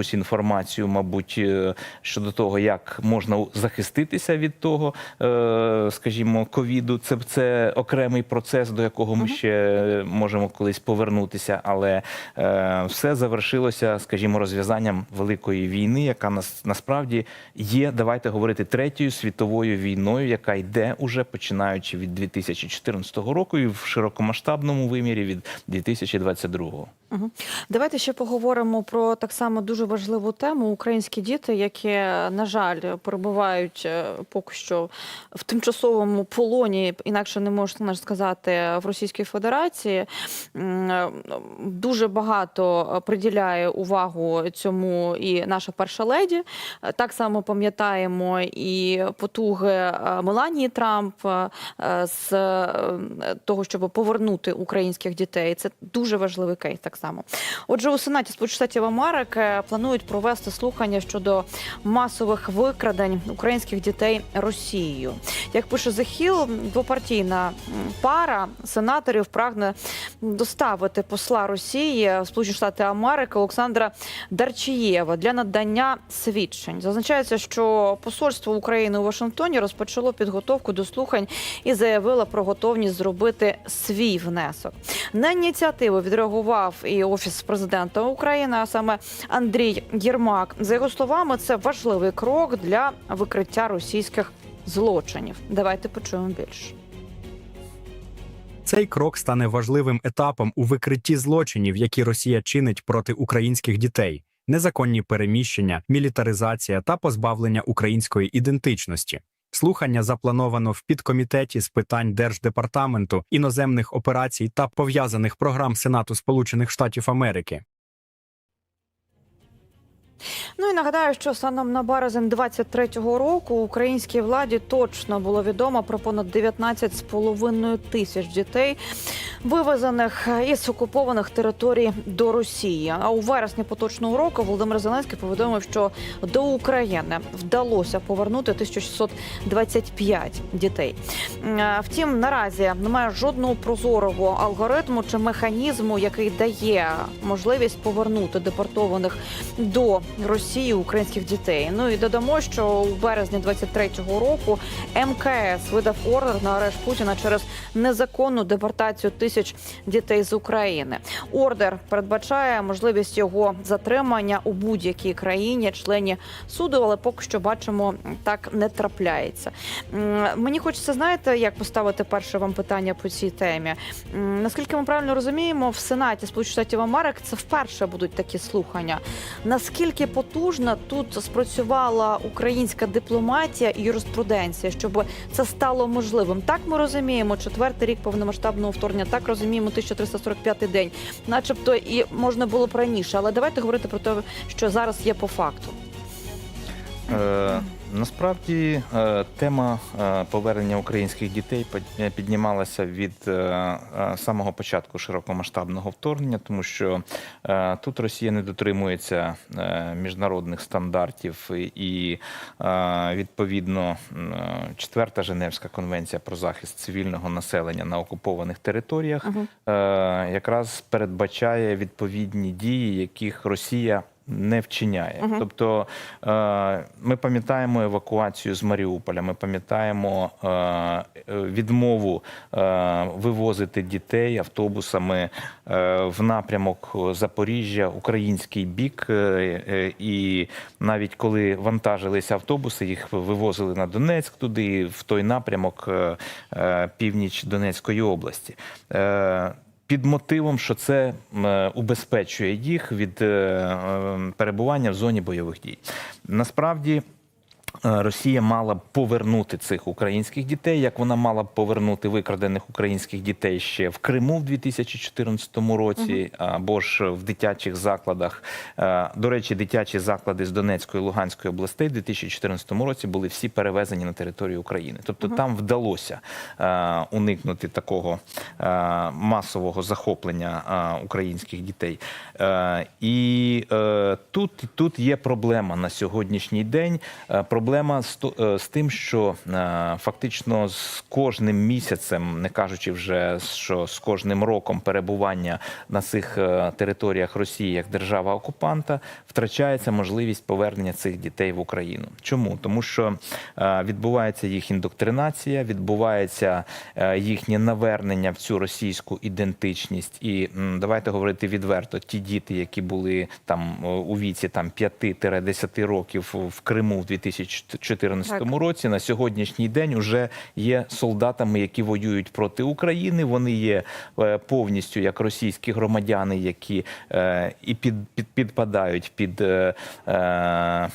якусь інформацію, мабуть, е, щодо того, як можна захиститися від того, е, скажімо, ковіду. Це, це окремий процес, до якого ми ще можемо колись повернутися, але е, все завершилося, скажімо, розв'язанням великої війни, яка нас насправді є. Давайте говорити третьою світовою війною, яка йде уже починаючи від 2014 року і в широкомасштабному вимірі від 2022. Мгм. Давайте ще поговоримо про так само дуже важливу тему українські діти, які, на жаль, перебувають е, поки що в тимчасовому полоні, інакше не можна сказати, в Російській Федерації. Е, Дуже багато приділяє увагу цьому і наша перша леді. Е, Так само пам'ятаємо і потуги е, Меланії Трамп е, з е, того, щоб повернути українських дітей. Це дуже важливий кейс так само. Отже, у Сенаті Сполучених Штатів Америки планують провести слухання щодо масових викрадень українських дітей Росією. Як пише Hill, двопартійна пара сенаторів прагне доставити посла Росії Сполучені Штати Америки Олександра Дарчієва для надання свідчень. Зазначається, що посольство України у Вашингтоні розпочало підготовку до слухань і заявило про готовність зробити свій внесок. На ініціативу відреагував і офіс президента України, а саме Андрій Єрмак. За його словами, це важливий крок для викриття російських злочинів. Давайте почуємо більше. Цей крок стане важливим етапом у викритті злочинів, які Росія чинить проти українських дітей, незаконні переміщення, мілітаризація та позбавлення української ідентичності. Слухання заплановано в підкомітеті з питань Держдепартаменту іноземних операцій та пов'язаних програм Сенату Сполучених Штатів Америки. Ну і нагадаю, що станом на березень 23-го року українській владі точно було відомо про понад 19,5 тисяч дітей, вивезених із окупованих територій до Росії. А у вересні поточного року Володимир Зеленський повідомив, що до України вдалося повернути 1625 дітей. Втім, наразі немає жодного прозорого алгоритму чи механізму, який дає можливість повернути депортованих до Росії українських дітей. Ну і додамо, що у березні 23-го року МКС видав ордер на арешт Путіна через незаконну депортацію тисяч дітей з України. Ордер передбачає можливість його затримання у будь-якій країні, члені суду, але поки що бачимо, так не трапляється. Мені хочеться знаєте, як поставити перше вам питання по цій темі. Наскільки ми правильно розуміємо, в Сенаті Сполучених Штатів Америки це вперше будуть такі слухання. Наскільки потужна тут спрацювала українська дипломатія і юриспруденція, щоб це стало можливим? Так ми розуміємо, четвертий рік повномасштабного вторгнення, так розуміємо, 1345 день, начебто і можна було б раніше. Але давайте говорити про те, що зараз є по факту. Е, насправді е, тема е, повернення українських дітей е, піднімалася від самого початку широкомасштабного вторгнення, тому що тут Росія не дотримується міжнародних стандартів і, відповідно четверта Женевська конвенція про захист цивільного населення на окупованих територіях е, якраз передбачає відповідні дії, яких Росія не вчиняє. Тобто е, ми пам'ятаємо евакуацію з Маріуполя, ми пам'ятаємо е, відмову е, вивозити дітей автобусами е, в напрямок Запоріжжя, український бік. е, е, І навіть коли вантажилися автобуси, їх вивозили на Донецьк туди, в той напрямок північ Донецької області. Під мотивом, що це е, убезпечує їх від е, е, перебування в зоні бойових дій. Насправді. Е, Росія мала б повернути цих українських дітей, як вона мала б повернути викрадених українських дітей ще в Криму в 2014 році, або ж в дитячих закладах. Е, До речі, дитячі заклади з Донецької і Луганської областей в 2014 році були всі перевезені на територію України. Тобто там вдалося е, уникнути такого масового захоплення українських дітей. І тут, тут є проблема на сьогоднішній день. Проблема з, е, з тим, що е, фактично з кожним місяцем, не кажучи вже що з кожним роком перебування на цих е, територіях Росії як держава окупанта, втрачається можливість повернення цих дітей в Україну. Чому? Тому що відбувається їх індоктринація, відбувається їхнє навернення в цю російську ідентичність. І давайте говорити відверто: ті діти, які були там у віці там 5-10 років в Криму в 2014 Так. році, на сьогоднішній день вже є солдатами, які воюють проти України. Вони є е, повністю як російські громадяни, які е, і під, під підпадають під е, е,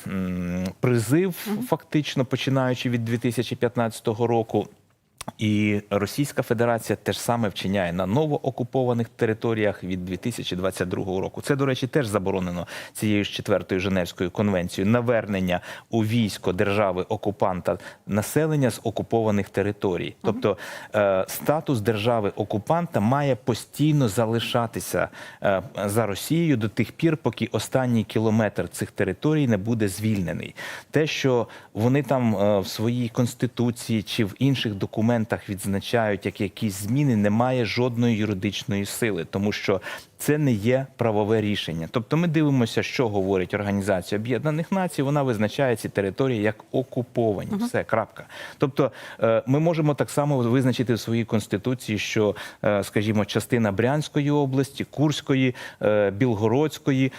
призив, фактично починаючи від 2015 року. І Російська Федерація теж саме вчиняє на новоокупованих територіях від 2022 року. Це, до речі, теж заборонено цією ж четвертою Женевською конвенцією навернення у військо держави окупанта населення з окупованих територій. Тобто е, статус держави окупанта має постійно залишатися е, за Росією до тих пір, поки останній кілометр цих територій не буде звільнений. Те, що вони там е, в своїй конституції чи в інших документах відзначають як якісь зміни, немає жодної юридичної сили, тому що це не є правове рішення. Тобто, ми дивимося, що говорить Організація Об'єднаних Націй. Вона визначає ці території як окуповані. Все крапка. Тобто, е, ми можемо так само визначити в своїй конституції, що, е, скажімо, частина Брянської області, Курської, е, Білгородської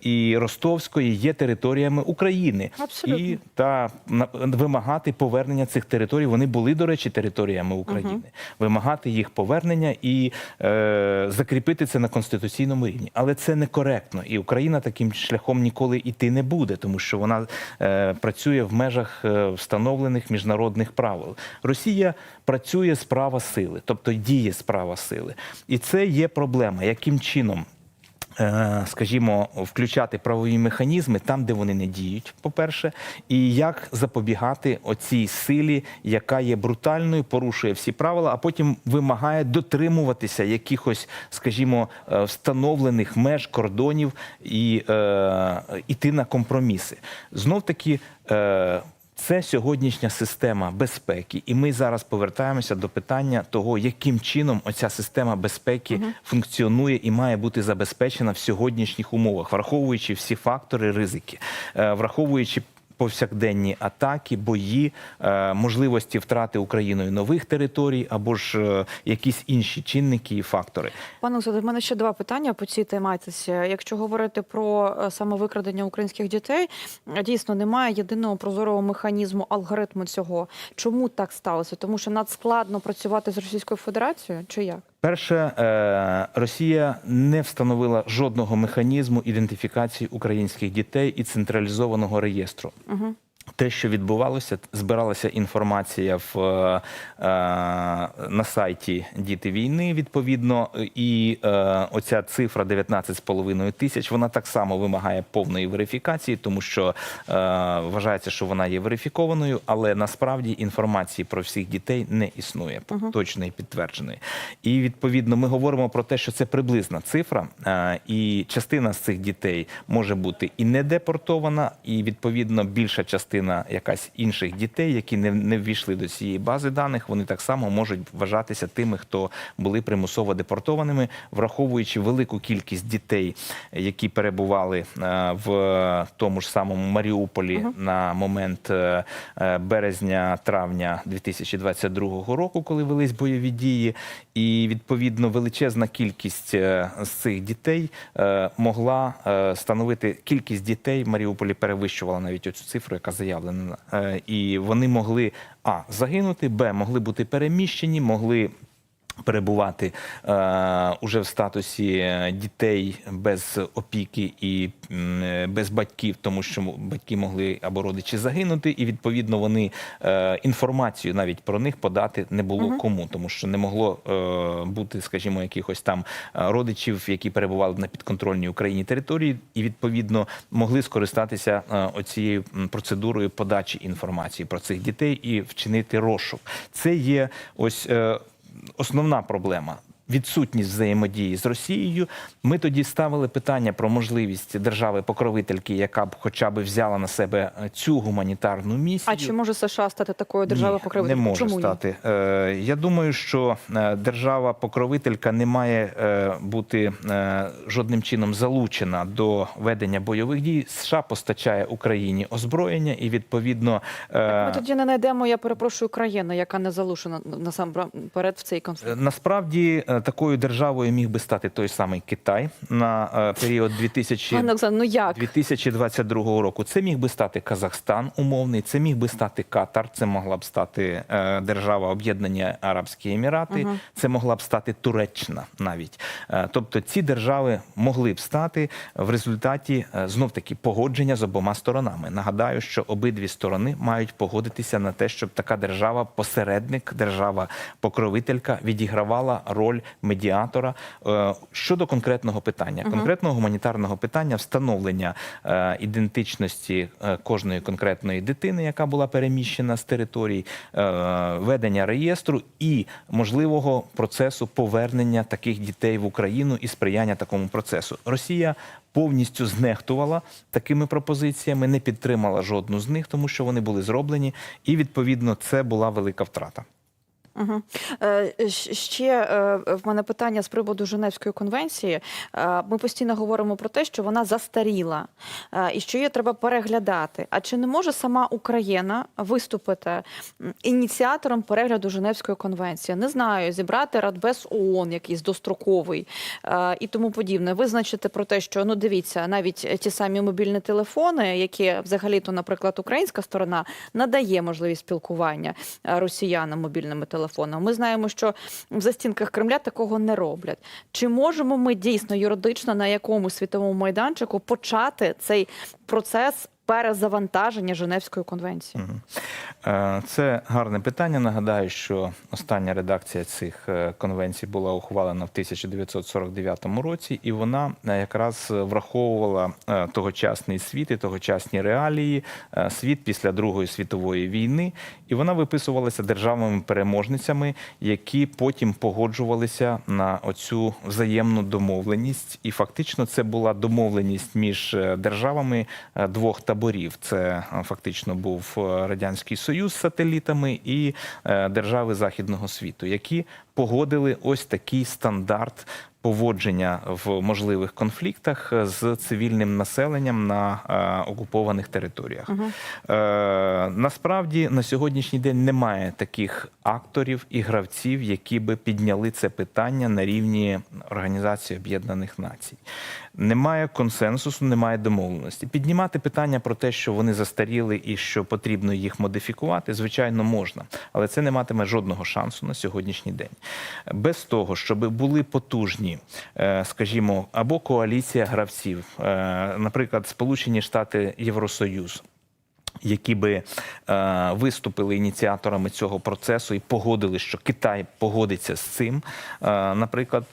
і Ростовської є територіями України. Абсолютно. І та вимагати повернення цих територій. Вони були, до речі, територіями України. Вимагати їх повернення і е, закріпити це на конституційному рівні. Але це некоректно, і Україна таким шляхом ніколи йти не буде, тому що вона е, працює в межах е, встановлених міжнародних правил. Росія працює з права сили, тобто діє з права сили, і це є проблема. Яким чином? Е, Скажімо, включати правові механізми там, де вони не діють, по-перше, і як запобігати оцій силі, яка є брутальною, порушує всі правила, а потім вимагає дотримуватися якихось, скажімо, е, встановлених меж кордонів і е, іти на компроміси. Знов таки. Це сьогоднішня система безпеки, і ми зараз повертаємося до питання того, яким чином оця система безпеки функціонує і має бути забезпечена в сьогоднішніх умовах, враховуючи всі фактори ризики, е, враховуючи повсякденні атаки, бої, е, можливості втрати Україною нових територій або ж е, якісь інші чинники і фактори. Пане Олександре, в мене ще два питання по цій тематиці. Якщо говорити про е, саме викрадення українських дітей, дійсно немає єдиного прозорого механізму алгоритму цього. Чому так сталося? Тому що надскладно працювати з Російською Федерацією, чи як? Перше, е, Росія не встановила жодного механізму ідентифікації українських дітей і централізованого реєстру. Угу. Те, що відбувалося, збиралася інформація в, е, е, на сайті Діти війни, відповідно, і е, оця цифра 19,5 тисяч, вона так само вимагає повної верифікації, тому що е, вважається, що вона є верифікованою, але насправді інформації про всіх дітей не існує точної підтвердженої. І відповідно ми говоримо про те, що це приблизна цифра, е, і частина з цих дітей може бути і не депортована, і відповідно більша частина якась інших дітей, які не, не ввійшли до цієї бази даних, вони так само можуть вважатися тими, хто були примусово депортованими, враховуючи велику кількість дітей, які перебували е, в тому ж самому Маріуполі на момент е, е, березня-травня 2022 року, коли велись бойові дії, і відповідно величезна кількість з цих дітей могла становити кількість дітей в Маріуполі перевищувала навіть оцю цифру, яка заявлена. Е, І вони могли а загинути, б могли бути переміщені, могли. Перебувати е, уже в статусі е, дітей без опіки і е, без батьків, тому що батьки могли або родичі загинути, і відповідно вони е, інформацію навіть про них подати не було кому, тому що не могло е, бути, скажімо, якихось там е, родичів, які перебували на підконтрольній Україні території, і відповідно могли скористатися е, оцією процедурою подачі інформації про цих дітей і вчинити розшук. Це є ось. Е, Основна проблема. Відсутність взаємодії з Росією. Ми тоді ставили питання про можливість держави-покровительки, яка б хоча б взяла на себе е, цю гуманітарну місію. А чи може США стати такою державою Ні, покривителем? Не може Чому стати. Е, я думаю, що е, держава-покровителька не має е, бути е, жодним чином залучена до ведення бойових дій. США постачає Україні озброєння і відповідно. е, Ми тоді не знайдемо, я перепрошую, країну, яка не залучена насамперед в цей конфлікт. Насправді такою державою міг би стати той самий Китай на е, період 2000... Пане Оксано, ну як? 2022 року. Це міг би стати Казахстан умовний, це міг би стати Катар, це могла б стати е, держава Об'єднані Арабські Емірати, це могла б стати Туреччина навіть. Е, тобто ці держави могли б стати в результаті знов таки погодження з обома сторонами. Нагадаю, що обидві сторони мають погодитися на те, щоб така держава, посередник, держава покровителька відігравала роль медіатора Е, щодо конкретного питання, конкретного гуманітарного питання встановлення е, ідентичності е, кожної конкретної дитини, яка була переміщена з територій, е, ведення реєстру і можливого процесу повернення таких дітей в Україну і сприяння такому процесу. Росія повністю знехтувала такими пропозиціями, не підтримала жодну з них, тому що вони були зроблені, і відповідно це була велика втрата. Угу. Ще е, в мене питання з приводу Женевської конвенції. Е, Ми постійно говоримо про те, що вона застаріла і що її треба переглядати. А чи не може сама Україна виступити ініціатором перегляду Женевської конвенції? Не знаю, зібрати Радбез ООН, якийсь достроковий і тому подібне. Визначити про те, що ну дивіться, навіть ті самі мобільні телефони, які взагалі-то, наприклад, українська сторона надає можливість спілкування росіянам мобільними телефонами. Ми знаємо, що в застінках Кремля такого не роблять. Чи можемо ми дійсно юридично на якомусь світовому майданчику почати цей процес перезавантаження Женевської конвенції? Е, Це гарне питання. Нагадаю, що остання редакція цих е, конвенцій була ухвалена в 1949 році, і вона е, якраз враховувала тогочасний світ і тогочасні реалії, світ після Другої світової війни, і вона виписувалася державами-переможницями, які потім погоджувалися на оцю взаємну домовленість. І фактично це була домовленість між державами двох таборів. Це е, фактично був е, радянський союз з сателітами і е, держави західного світу, які погодили ось такий стандарт. Поводження в можливих конфліктах з цивільним населенням на е, окупованих територіях. Е, насправді на сьогоднішній день немає таких акторів і гравців, які би підняли це питання на рівні Організації Об'єднаних Націй. Немає консенсусу, немає домовленості. Піднімати питання про те, що вони застаріли і що потрібно їх модифікувати, звичайно, можна, але це не матиме жодного шансу на сьогоднішній день. Без того, щоб були потужні, е, скажімо, або коаліція гравців, е, наприклад, Сполучені Штати Євросоюз які би е, виступили ініціаторами цього процесу і погодили, що Китай погодиться з цим, е, наприклад,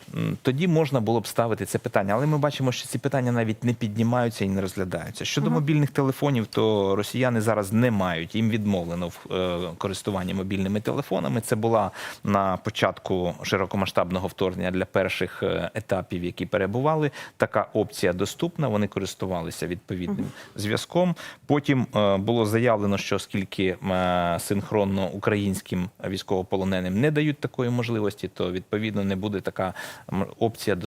тоді можна було б ставити це питання. Але ми бачимо, що ці питання навіть не піднімаються і не розглядаються. Щодо мобільних телефонів, то росіяни зараз не мають їм відмовлено в е, користуванні мобільними телефонами. Це була на початку широкомасштабного вторгнення для перших е, етапів, які перебували. Така опція доступна. Вони користувалися відповідним зв'язком. Потім е, було заявлено, що оскільки е, синхронно українським військовополоненим не дають такої можливості, то відповідно не буде така опція